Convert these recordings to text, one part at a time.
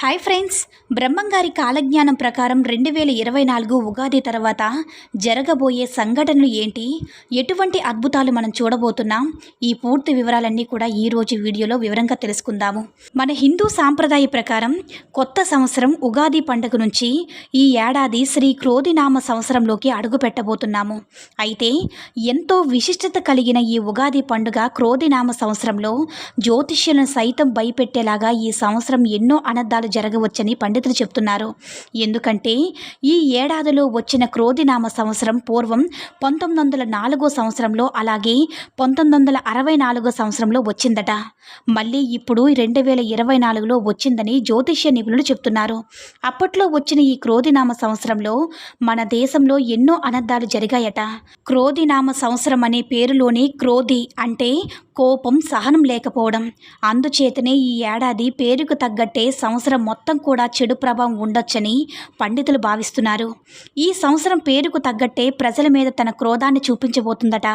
Hi friends. బ్రహ్మంగారి కాలజ్ఞానం ప్రకారం రెండు వేల ఇరవై నాలుగు ఉగాది తర్వాత జరగబోయే సంఘటనలు ఏంటి? ఎటువంటి అద్భుతాలు మనం చూడబోతున్నాం? ఈ పూర్తి వివరాలన్నీ కూడా ఈ రోజు వీడియోలో వివరంగా తెలుసుకుందాము. మన హిందూ సాంప్రదాయ ప్రకారం కొత్త సంవత్సరం ఉగాది పండుగ నుంచి ఈ ఏడాది శ్రీ క్రోధినామ సంవత్సరంలోకి అడుగు పెట్టబోతున్నాము అయితే ఎంతో విశిష్టత కలిగిన ఈ ఉగాది పండుగ క్రోధినామ సంవత్సరంలో జ్యోతిష్యులను సైతం భయపెట్టేలాగా ఈ సంవత్సరం ఎన్నో అనర్థాలు జరగవచ్చని పండితులు చెప్తున్నారు. ఎందుకంటే ఈ ఏడాదిలో వచ్చిన క్రోధినామ సంవత్సరం పూర్వం పంతొమ్మిది వందల నాలుగో సంవత్సరంలో అలాగే పంతొమ్మిది వందల అరవై నాలుగో సంవత్సరంలో వచ్చిందట. మళ్ళీ ఇప్పుడు రెండు వేల ఇరవై నాలుగులో వచ్చిందని జ్యోతిష్య నిపుణులు చెప్తున్నారు. అప్పట్లో వచ్చిన ఈ క్రోధినామ సంవత్సరంలో మన దేశంలో ఎన్నో అనర్థాలు జరిగాయట. క్రోధినామ సంవత్సరం అనే పేరులోని క్రోధి అంటే కోపం సహనం లేకపోవడం. అందుచేతనే ఈ ఏడాది పేరుకు తగ్గట్టే సంవత్సరం మొత్తం కూడా చెడు ప్రభావం ఉండొచ్చని పండితులు భావిస్తున్నారు. ఈ సంవత్సరం పేరుకు తగ్గట్టే ప్రజల మీద తన క్రోధాన్ని చూపించబోతుందట.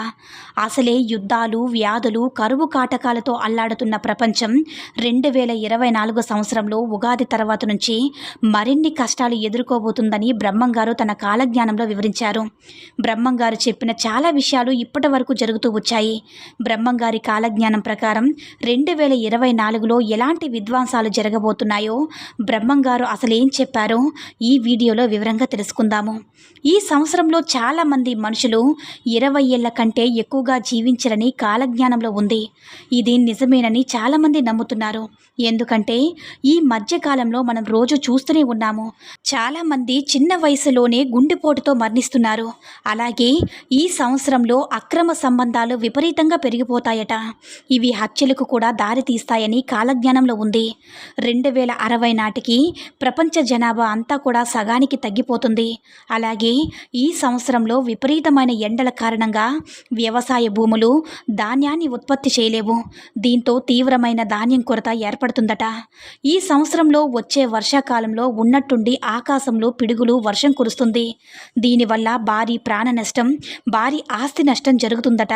అసలే యుద్ధాలు వ్యాధులు కరువు కాటకాలతో అల్లాడుతున్న ప్రపంచం రెండు వేల ఇరవై నాలుగు సంవత్సరంలో ఉగాది తర్వాత నుంచి మరిన్ని కష్టాలు ఎదుర్కోబోతుందని బ్రహ్మంగారు తన కాలజ్ఞానంలో వివరించారు. బ్రహ్మంగారు చెప్పిన చాలా విషయాలు ఇప్పటి వరకు జరుగుతూ వచ్చాయి. బ్రహ్మంగారి కాలజ్ఞానం ప్రకారం రెండు వేల ఇరవై నాలుగులో ఎలాంటి విధ్వంసాలు జరగబోతున్నాయో బ్రహ్మంగారు అసలు ఏం చెప్పారో ఈ వీడియోలో వివరంగా తెలుసుకుందాము. ఈ సంవత్సరంలో చాలామంది మనుషులు ఇరవై ఏళ్ళ కంటే ఎక్కువగా జీవించరని కాలజ్ఞానంలో ఉంది. ఇది నిజమేనని చాలామంది నమ్ముతున్నారు. ఎందుకంటే ఈ మధ్యకాలంలో మనం రోజు చూస్తూనే ఉన్నాము. చాలామంది చిన్న వయసులోనే గుండెపోటుతో మరణిస్తున్నారు. అలాగే ఈ సంవత్సరంలో అక్రమ సంబంధాలు విపరీతంగా పెరిగిపోతాయట. ఇవి హత్యలకు కూడా దారి తీస్తాయని కాలజ్ఞానంలో ఉంది. రెండు వేల అరవై నాటికి ప్రపంచ జనాభా అంతా కూడా సగానికి తగ్గిపోతుంది. అలాగే ఈ సంవత్సరంలో విపరీతమైన ఎండల కారణంగా వ్యవసాయ భూములు ధాన్యాన్ని ఉత్పత్తి చేయలేవు. దీంతో తీవ్రమైన ధాన్యం కొరత ఏర్పడుతుందట. ఈ సంవత్సరంలో వచ్చే వర్షాకాలంలో ఉన్నట్టుండి ఆకాశంలో పిడుగులు వర్షం కురుస్తుంది. దీనివల్ల భారీ ప్రాణ నష్టం భారీ ఆస్తి నష్టం జరుగుతుందట.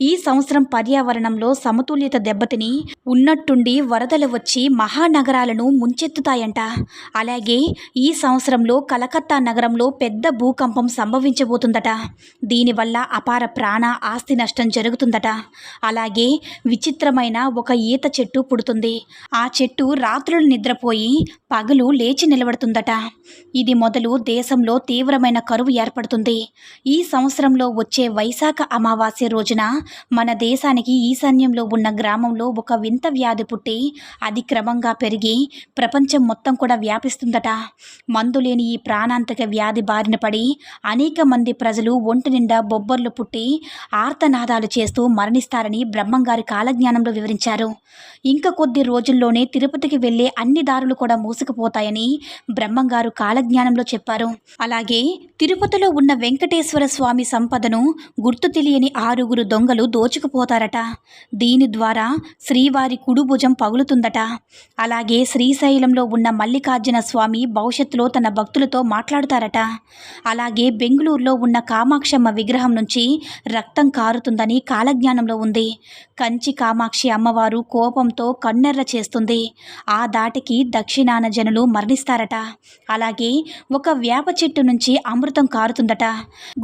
ఈ సంవత్సరం పర్యావరణ వాతావరణంలో సమతుల్యత దెబ్బతిని ఉన్నట్టుండి వరదలు వచ్చి మహానగరాలను ముంచెత్తుతాయంట. అలాగే ఈ సంవత్సరంలో కలకత్తా నగరంలో పెద్ద భూకంపం సంభవించబోతుందట. దీనివల్ల అపార ప్రాణ ఆస్తి నష్టం జరుగుతుందట. అలాగే విచిత్రమైన ఒక ఈత చెట్టు పుడుతుంది. ఆ చెట్టు రాత్రులు నిద్రపోయి పగలు లేచి నిలబడుతుందట. ఇది మొదలు దేశంలో తీవ్రమైన కరువు ఏర్పడుతుంది. ఈ సంవత్సరంలో వచ్చే వైశాఖ అమావాస్య రోజున మన దేశానికి ఈశాన్యంలో ఉన్న గ్రామంలో ఒక వింత వ్యాధి పుట్టి అది క్రమంగా పెరిగి ప్రపంచం మొత్తం కూడా వ్యాపిస్తుందట. మందులేని ఈ ప్రాణాంతక వ్యాధి బారిన పడి అనేక మంది ప్రజలు ఒంటి నిండా బొబ్బర్లు పుట్టి ఆర్తనాదాలు చేస్తూ మరణిస్తారని బ్రహ్మంగారి కాలజ్ఞానంలో వివరించారు. ఇంకా కొద్ది రోజుల్లోనే తిరుపతికి వెళ్ళే అన్ని దారులు కూడా మూసుకుపోతాయని బ్రహ్మంగారు కాలజ్ఞానంలో చెప్పారు. అలాగే తిరుపతిలో ఉన్న వెంకటేశ్వర స్వామి సంపదను గుర్తు తెలియని ఆరుగురు దొంగలు దోచుకుపోతారట. దీని ద్వారా శ్రీవారి కుడుభుజం పగులుతుందట. అలాగే శ్రీశైలంలో ఉన్న మల్లికార్జున స్వామి భవిష్యత్తులో తన భక్తులతో మాట్లాడతారట. అలాగే బెంగళూరులో ఉన్న కామాక్షమ్మ విగ్రహం నుంచి రక్తం కారుతుందని కాలజ్ఞానంలో ఉంది. కంచి కామాక్షి అమ్మవారు కోపంతో కన్నెర్ర చేస్తుంది. ఆ దాటికి దక్షిణాన జనులు మరణిస్తారట. అలాగే ఒక వేప చెట్టు నుంచి అమృతం కారుతుందట.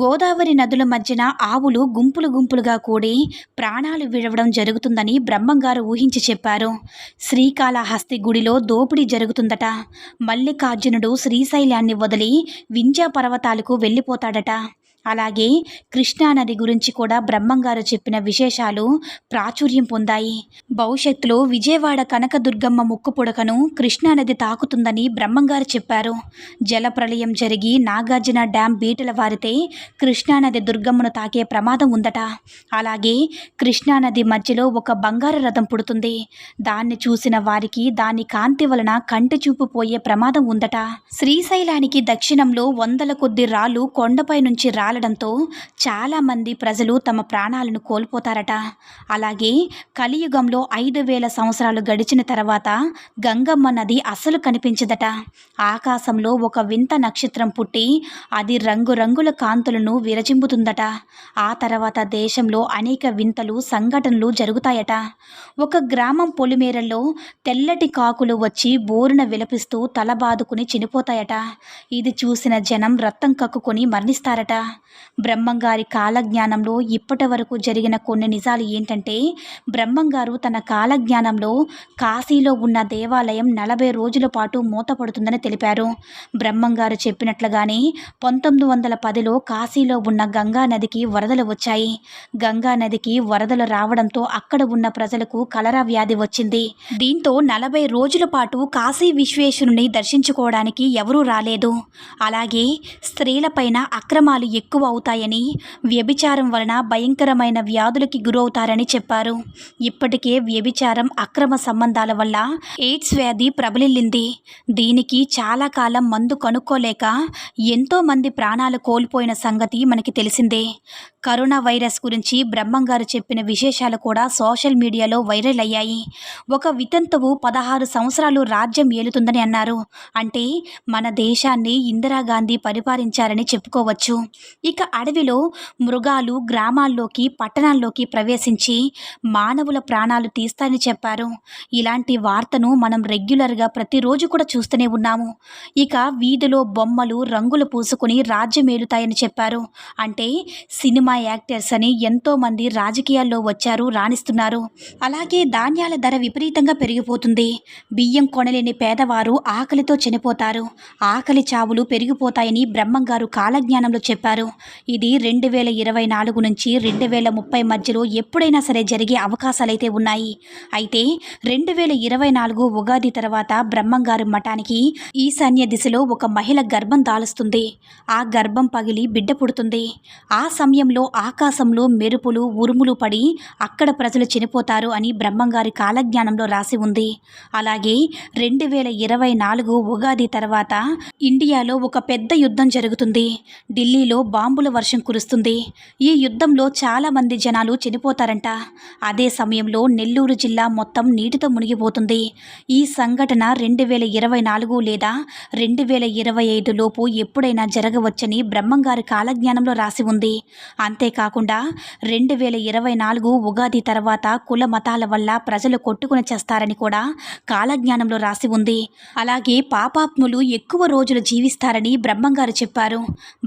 గోదావరి నదుల మధ్యన ఆవులు గుంపులు గుంపులుగా కూడి ప్రాణాలు విడవడం జరుగుతుందని బ్రహ్మంగారు ఊహించి చెప్పారు. శ్రీకాళహస్తి గుడిలో దోపిడీ జరుగుతుందట. మల్లికార్జునుడు శ్రీశైలాన్ని వదిలి వింధ్యా పర్వతాలకు వెళ్ళిపోతాడట. అలాగే కృష్ణానది గురించి కూడా బ్రహ్మంగారు చెప్పిన విశేషాలు ప్రాచుర్యం పొందాయి. భవిష్యత్తులో విజయవాడ కనకదుర్గమ్మ ముక్కు పుడకను కృష్ణానది తాకుతుందని బ్రహ్మంగారు చెప్పారు. జల ప్రళయం జరిగి నాగార్జున డ్యాం బీటల వారితే కృష్ణానది దుర్గమ్మను తాకే ప్రమాదం ఉందట. అలాగే కృష్ణానది మధ్యలో ఒక బంగారు రథం పుడుతుంది. దాన్ని చూసిన వారికి దాని కాంతి వలన కంటి చూపు పోయే ప్రమాదం ఉందట. శ్రీశైలానికి దక్షిణంలో వందల కొద్ది రాళ్ళు కొండపై నుంచి రా కాలడంతో చాలామంది ప్రజలు తమ ప్రాణాలను కోల్పోతారట. అలాగే కలియుగంలో ఐదు వేల సంవత్సరాలు గడిచిన తర్వాత గంగమ్మ నది అసలు కనిపించదట. ఆకాశంలో ఒక వింత నక్షత్రం పుట్టి అది రంగురంగుల కాంతులను విరజింపుతుందట. ఆ తర్వాత దేశంలో అనేక వింతలు సంఘటనలు జరుగుతాయట. ఒక గ్రామం పొలిమేరల్లో తెల్లటి కాకులు వచ్చి బోరున విలపిస్తూ తల బాదుకుని చనిపోతాయట. ఇది చూసిన జనం రక్తం కక్కుకొని మరణిస్తారట. బ్రహ్మంగారి కాలజ్ఞానంలో ఇప్పటి వరకు జరిగిన కొన్ని నిజాలు ఏంటంటే బ్రహ్మంగారు తన కాలజ్ఞానంలో కాశీలో ఉన్న దేవాలయం నలభై రోజుల పాటు మూతపడుతుందని తెలిపారు. బ్రహ్మంగారు చెప్పినట్లుగానే పంతొమ్మిది వందల పదిలో కాశీలో ఉన్న గంగా నదికి వరదలు వచ్చాయి. గంగా నదికి వరదలు రావడంతో అక్కడ ఉన్న ప్రజలకు కలరా వ్యాధి వచ్చింది. దీంతో నలభై రోజుల పాటు కాశీ విశ్వేశ్వరుని దర్శించుకోవడానికి ఎవరూ రాలేదు. అలాగే స్త్రీలపైన అక్రమాలు ఎక్కువ అవుతాయని వ్యభిచారం వలన భయంకరమైన వ్యాధులకి గురవుతారని చెప్పారు. ఇప్పటికే వ్యభిచారం అక్రమ సంబంధాల వల్ల ఎయిడ్స్ వ్యాధి ప్రబలిల్లింది దీనికి చాలా కాలం మందు కనుక్కోలేక ఎంతోమంది ప్రాణాలు కోల్పోయిన సంగతి మనకి తెలిసిందే. కరోనా వైరస్ గురించి బ్రహ్మంగారు చెప్పిన విశేషాలు కూడా సోషల్ మీడియాలో వైరల్ అయ్యాయి. ఒక వితంతువు పదహారు సంవత్సరాలు రాజ్యం ఏలుతుందని అన్నారు. అంటే మన దేశాన్ని ఇందిరాగాంధీ పరిపాలించారని చెప్పుకోవచ్చు. ఇక అడవిలో మృగాలు గ్రామాల్లోకి పట్టణాల్లోకి ప్రవేశించి మానవుల ప్రాణాలు తీస్తాయని చెప్పారు. ఇలాంటి వార్తను మనం రెగ్యులర్గా ప్రతిరోజు కూడా చూస్తూనే ఉన్నాము. ఇక వీధిలో బొమ్మలు రంగులు పూసుకుని రాజ్యం ఏలుతాయని చెప్పారు. అంటే సినిమా యాక్టర్స్ అని ఎంతోమంది రాజకీయాల్లో వచ్చారు రాణిస్తున్నారు. అలాగే ధాన్యాల ధర విపరీతంగా పెరిగిపోతుంది. బియ్యం కొనలేని పేదవారు ఆకలితో చనిపోతారు. ఆకలి చావులు పెరిగిపోతాయని బ్రహ్మంగారు కాలజ్ఞానంలో చెప్పారు. ఇది రెండు వేల ఇరవై నాలుగు నుంచి రెండు వేల ముప్పై మధ్యలో ఎప్పుడైనా సరే జరిగే అవకాశాలైతే ఉన్నాయి. అయితే రెండు వేల ఇరవై నాలుగు ఉగాది తర్వాత బ్రహ్మంగారు మఠానికి ఈశాన్య దిశలో ఒక మహిళ గర్భం దాలుస్తుంది. ఆ గర్భం పగిలి బిడ్డ పుడుతుంది. ఆ సమయంలో ఆకాశంలో మెరుపులు ఉరుములు పడి అక్కడ ప్రజలు చనిపోతారు అని బ్రహ్మంగారి కాలజ్ఞానంలో రాసి ఉంది. అలాగే రెండు వేల ఇరవై నాలుగు ఉగాది తర్వాత ఇండియాలో ఒక పెద్ద యుద్ధం జరుగుతుంది. ఢిల్లీలో బాంబుల వర్షం కురుస్తుంది. ఈ యుద్ధంలో చాలామంది జనాలు చనిపోతారంట. అదే సమయంలో నెల్లూరు జిల్లా మొత్తం నీటితో మునిగిపోతుంది. ఈ సంఘటన రెండు వేల ఇరవై నాలుగు లేదా రెండు వేల ఇరవై ఐదు లోపు ఎప్పుడైనా జరగవచ్చని బ్రహ్మంగారి కాలజ్ఞానంలో రాసి ఉంది. అంతేకాకుండా రెండు వేల ఇరవై నాలుగు ఉగాది తర్వాత కుల మతాల వల్ల ప్రజలు కొట్టుకుని చేస్తారని కూడా కాలజ్ఞానంలో రాసి ఉంది. అలాగే పాపాత్ములు ఎక్కువ రోజులు జీవిస్తారని బ్రహ్మంగారు చెప్పారు.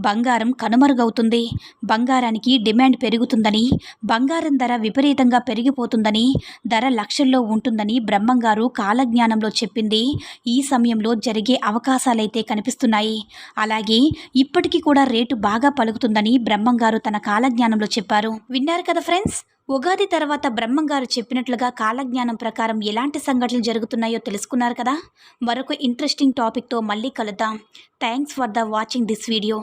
బంగారం కనుమ కనుమరుగవుతుంది బంగారానికి డిమాండ్ పెరుగుతుందని బంగారం ధర విపరీతంగా పెరిగిపోతుందని ధర లక్షల్లో ఉంటుందని బ్రహ్మంగారు కాలజ్ఞానంలో చెప్పింది. ఈ సమయంలో జరిగే అవకాశాలైతే కనిపిస్తున్నాయి. అలాగే ఇప్పటికీ కూడా రేటు బాగా పలుకుతుందని బ్రహ్మంగారు తన కాలజ్ఞానంలో చెప్పారు. విన్నారు కదా ఫ్రెండ్స్? ఉగాది తర్వాత బ్రహ్మంగారు చెప్పినట్లుగా కాలజ్ఞానం ప్రకారం ఎలాంటి సంఘటనలు జరుగుతున్నాయో తెలుసుకున్నారు కదా? మరొక ఇంట్రెస్టింగ్ టాపిక్తో మళ్ళీ కలుద్దాం. Thanks for the watching this video.